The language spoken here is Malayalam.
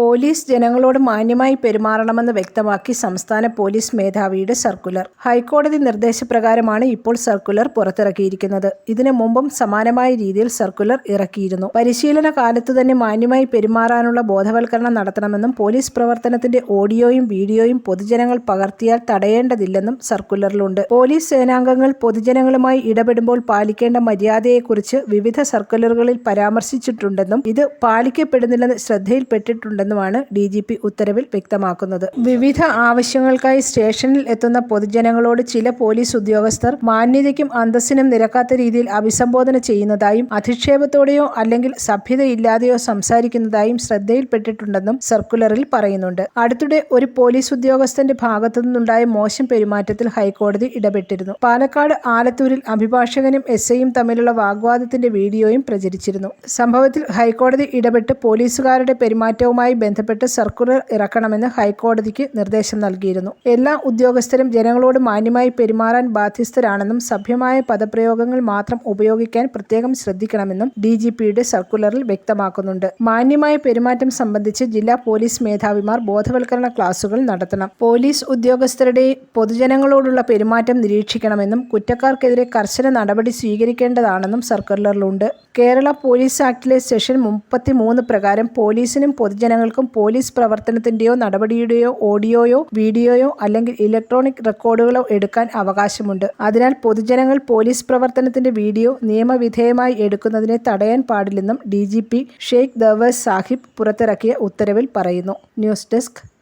പോലീസ് ജനങ്ങളോട് മാന്യമായി പെരുമാറണമെന്ന് വ്യക്തമാക്കി സംസ്ഥാന പോലീസ് മേധാവിയുടെ സർക്കുലർ. ഹൈക്കോടതി നിർദ്ദേശപ്രകാരമാണ് ഇപ്പോൾ സർക്കുലർ പുറത്തിറക്കിയിരിക്കുന്നത്. ഇതിനു മുമ്പും സമാനമായ രീതിയിൽ സർക്കുലർ ഇറക്കിയിരുന്നു. പരിശീലന കാലത്തു തന്നെ മാന്യമായി പെരുമാറാനുള്ള ബോധവൽക്കരണം നടത്തണമെന്നും പോലീസ് പ്രവർത്തനത്തിന്റെ ഓഡിയോയും വീഡിയോയും പൊതുജനങ്ങൾ പകർത്തിയാൽ തടയേണ്ടതില്ലെന്നും സർക്കുലറിലുണ്ട്. പോലീസ് സേനാംഗങ്ങൾ പൊതുജനങ്ങളുമായി ഇടപെടുമ്പോൾ പാലിക്കേണ്ട മര്യാദയെക്കുറിച്ച് വിവിധ സർക്കുലറുകളിൽ പരാമർശിച്ചിട്ടുണ്ടെന്നും ഇത് പാലിക്കപ്പെടുന്നില്ലെന്ന് ശ്രദ്ധയിൽപ്പെട്ടിട്ടുണ്ടെന്നുമാണ് ഡി ജി പി ഉത്തരവിൽ വ്യക്തമാക്കുന്നത്. വിവിധ ആവശ്യങ്ങൾക്കായി സ്റ്റേഷനിൽ എത്തുന്ന പൊതുജനങ്ങളോട് ചില പോലീസ് ഉദ്യോഗസ്ഥർ മാന്യതയ്ക്കും അന്തസ്സിനും നിരക്കാത്ത രീതിയിൽ അഭിസംബോധന ചെയ്യുന്നതായും അധിക്ഷേപത്തോടെയോ അല്ലെങ്കിൽ സഭ്യതയില്ലാതെയോ സംസാരിക്കുന്നതായും ശ്രദ്ധയിൽപ്പെട്ടിട്ടുണ്ടെന്നും സർക്കുലറിൽ പറയുന്നുണ്ട്. അടുത്തിടെ ഒരു പോലീസ് ഉദ്യോഗസ്ഥന്റെ ഭാഗത്തു നിന്നുണ്ടായ മോശം പെരുമാറ്റത്തിൽ ഹൈക്കോടതി ഇടപെട്ടിരുന്നു. പാലക്കാട് ആലത്തൂരിൽ അഭിഭാഷകനും എസ് ഐയും തമ്മിലുള്ള വാഗ്വാദത്തിന്റെ വീഡിയോയും പ്രചരിച്ചിരുന്നു. സംഭവത്തിൽ ഹൈക്കോടതി ഇടപെട്ട് പോലീസുകാരുടെ പെരുമാറ്റവുമായി ബന്ധപ്പെട്ട് സർക്കുലർ ഇറക്കണമെന്ന് ഹൈക്കോടതിക്ക് നിർദ്ദേശം നൽകിയിരുന്നു. എല്ലാ ഉദ്യോഗസ്ഥരും ജനങ്ങളോട് മാന്യമായി പെരുമാറാൻ ബാധ്യസ്ഥരാണെന്നും സഭ്യമായ പദപ്രയോഗങ്ങൾ മാത്രം ഉപയോഗിക്കാൻ പ്രത്യേകം ശ്രദ്ധിക്കണമെന്നും ഡി ജി പിയുടെ സർക്കുലറിൽ വ്യക്തമാക്കുന്നുണ്ട്. മാന്യമായ പെരുമാറ്റം സംബന്ധിച്ച് ജില്ലാ പോലീസ് മേധാവിമാർ ബോധവൽക്കരണ ക്ലാസുകൾ നടത്തണം. പോലീസ് ഉദ്യോഗസ്ഥരുടെ പൊതുജനങ്ങളോടുള്ള പെരുമാറ്റം നിരീക്ഷിക്കണമെന്നും കുറ്റക്കാർക്കെതിരെ കർശന നടപടി സ്വീകരിക്കേണ്ടതാണെന്നും സർക്കുലറിലുണ്ട്. കേരള പോലീസ് ആക്ടിലെ സെഷൻ മുപ്പത്തിമൂന്ന് പ്രകാരം പോലീസിനും പൊതുജനങ്ങൾക്കും പോലീസ് പ്രവർത്തനത്തിന്റെയോ നടപടിയുടെയോ ഓഡിയോയോ വീഡിയോയോ അല്ലെങ്കിൽ ഇലക്ട്രോണിക് റെക്കോർഡുകളോ എടുക്കാൻ അവകാശമുണ്ട്. അതിനാൽ പൊതുജനങ്ങൾ പോലീസ് പ്രവർത്തനത്തിന്റെ വീഡിയോ നിയമവിധേയമായി എടുക്കുന്നതിനെ തടയാൻ പാടില്ലെന്നും D G P Sheikh Darvesh Sahib പുറത്തിറക്കിയ ഉത്തരവിൽ പറയുന്നു. News desk